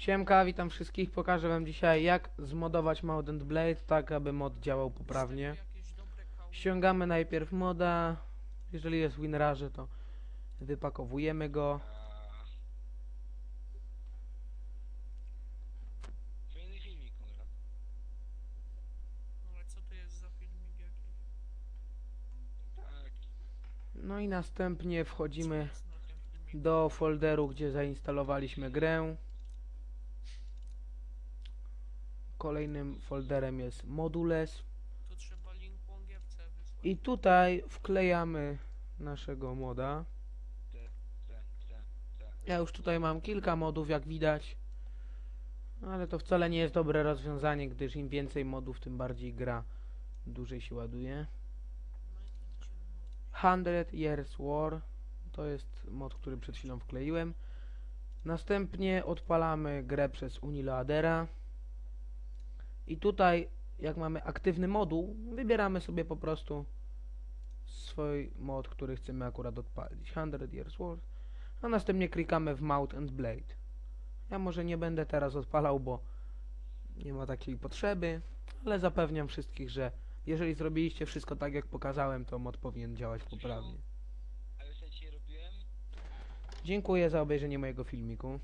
Siemka, witam wszystkich. Pokażę wam dzisiaj jak zmodować Mount and Blade tak, aby mod działał poprawnie. Ściągamy najpierw moda. Jeżeli jest w to wypakowujemy go. No i następnie wchodzimy do folderu, gdzie zainstalowaliśmy grę. Kolejnym folderem jest modules. I tutaj wklejamy naszego moda. Ja już tutaj mam kilka modów, jak widać. Ale to wcale nie jest dobre rozwiązanie, gdyż im więcej modów, tym bardziej gra dłużej się ładuje. 100 Years War to jest mod, który przed chwilą wkleiłem. Następnie odpalamy grę przez Uniloadera. I tutaj, jak mamy aktywny moduł, wybieramy sobie po prostu swój mod, który chcemy akurat odpalić. 100 Years War. A następnie klikamy w Mount and Blade. Ja może nie będę teraz odpalał, bo nie ma takiej potrzeby, ale zapewniam wszystkich, że jeżeli zrobiliście wszystko tak jak pokazałem, to mod powinien działać poprawnie. Dziękuję za obejrzenie mojego filmiku.